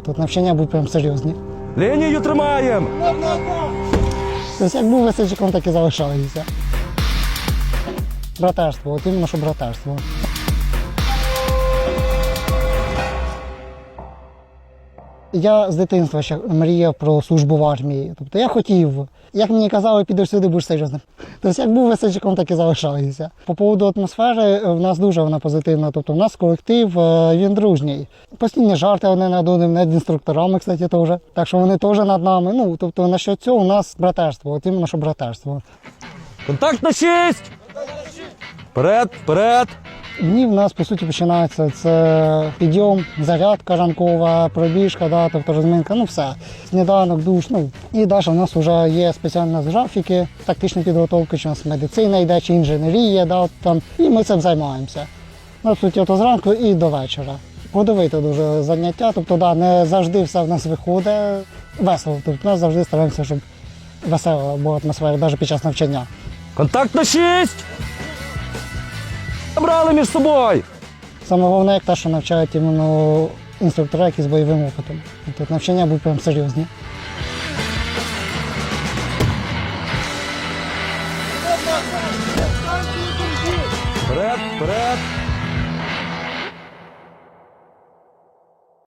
Тут навчання були прям серйозні. Лінію тримаємо! Тобто як був весельчиком, так і залишалися. Братерство, от іменно, що братерство. Я з дитинства ще мріяв про службу в армії. Тобто я хотів. Як мені казали, підеш сюди, будеш серйозним. Тобто, як був весельчаком, так і залишалися. По поводу атмосфери, в нас дуже вона позитивна. Тобто, в нас колектив е, він дружній. Постійні жарти вони над одним, над інструкторами, кстати, теж. Так що вони теж над нами. Ну, тобто, на що цього у нас братерство, от іменно, що братерство. Контакт на шість! Вперед, вперед! Дні в нас по суті починається це підйом, зарядка ранкова, пробіжка, да, тобто розминка, ну все. Сніданок, душ. Ну і далі у нас вже є спеціальні графіки, тактичні підготовки, чи у нас медицина йде, чи інженерія, да, от там, і ми цим займаємося. Ну, суті, то зранку і до вечора. Годовите дуже заняття, тобто да, не завжди все в нас виходить весело. Тобто ми завжди стараємося, щоб весела була атмосфера, навіть під час навчання. Контакт на шість! Забрали між собою! Саме головне, як те, що навчають іменно інструктора, які з бойовим опитом. Тут навчання будуть прям серйозні. Вперед, вперед!